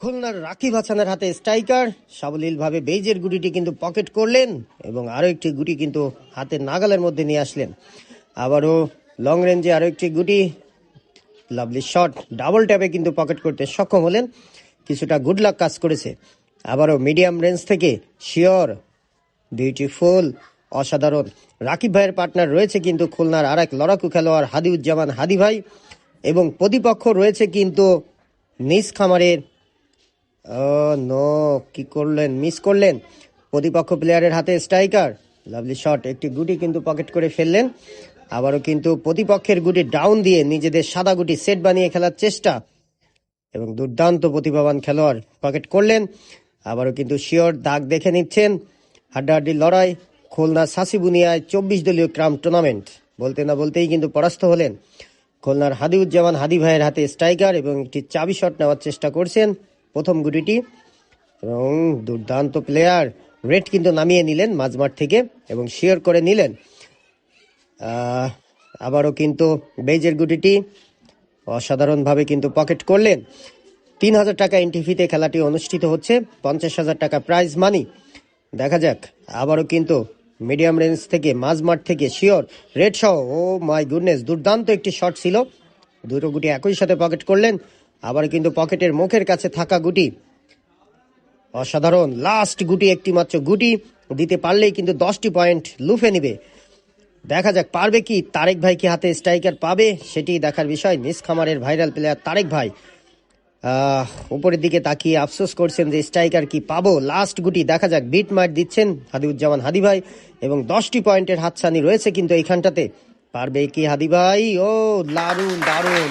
খুলনার রাকিব হাসানের হাতে স্ট্রাইকার। সাবলীলভাবে বেইজের গুটিটি কিন্তু পকেট করলেন এবং আরও একটি গুটি কিন্তু হাতের নাগালের মধ্যে নিয়ে আসলেন। আবারও লং রেঞ্জে আরও একটি গুটি। লাভলি শট ডাবল ট্যাপে কিন্তু পকেট করতে সক্ষম হলেন। কিছুটা গুড লাক কাজ করেছে। আবারও মিডিয়াম রেঞ্জ থেকে শিওর বিউটিফুল অসাধারণ। রাকিব ভাইয়ের পার্টনার রয়েছে কিন্তু খুলনার আর এক লড়াকু খেলোয়াড় হাদিউজ্জামান হাদি ভাই এবং প্রতিপক্ষ রয়েছে কিন্তু নিজ খামারের নো কি করলেন? মিস করলেন? প্রতিপক্ষ প্লেয়ারের হাতে স্ট্রাইকার লাভলি শট একটি গুটি কিন্তু পকেট করে ফেললেন। আবারও কিন্তু প্রতিপক্ষের গুটি ডাউন দিয়ে নিজেদের সাদা গুটি সেট বানিয়ে খেলার চেষ্টা। এবং দুর্দান্ত প্রতিভাবান খেলোয়াড় পকেট করলেন। আবারও কিন্তু শিওর দাগ দেখে নিচ্ছেন হাড্ডাহাড্ডি লড়াই খুলনা সাসিবুনিয়ায় চব্বিশ দলীয় ক্রাম টুর্নামেন্ট বলতে না বলতেই কিন্তু পরাস্ত হলেন। খুলনার হাদিউজ্জামান হাদি ভাইয়ের হাতে স্ট্রাইকার এবং একটি চাবি শট নেওয়ার চেষ্টা করছেন। প্রথম গুটিটি এবং দুর্দান্ত প্লেয়ার রেড কিন্তু নামিয়ে নিলেন মাঝমাঠ থেকে এবং শিওর করে নিলেন। আবারও কিন্তু বেজের গুটিটি অসাধারণভাবে কিন্তু পকেট করলেন। তিন হাজার টাকা এন্ট্রি ফিতে খেলাটি অনুষ্ঠিত হচ্ছে, পঞ্চাশ হাজার টাকা প্রাইজ মানি দেখা যাক, আবারও কিন্তু মিডিয়াম রেঞ্জ থেকে, মাঝমাঠ থেকে শিওর রেড সহ ও মাই গুডনেস দুর্দান্ত একটি শট ছিল। দুটো গুটি একই সাথে পকেট করলেন। আবার কিন্তু পকেটের মুখের কাছে থাকা গুটি। অসাধারণ লাস্ট গুটি একটি মাত্র গুটি। দিতে পারলেই কিন্তু দশটি পয়েন্ট লুফে নিবে। দেখা যাক, পারবে কি? তারেক ভাই কি হাতে স্ট্রাইকার পাবে? সেটি দেখার বিষয়। মিস খামারের ভাইরাল প্লেয়ার তারেক ভাই। উপরের দিকে তাকিয়ে আফসোস করছেন যে স্ট্রাইকার কি পাবো? লাস্ট গুটি, দেখা যাক বিট মার দিচ্ছেন হাদিউজ্জামান হাদি ভাই। এবং দশটি পয়েন্টের হাতছানি রয়েছে কিন্তু এইখানটাতে। পারবে কি হাদি ভাই? ও, দারুণ দারুণ।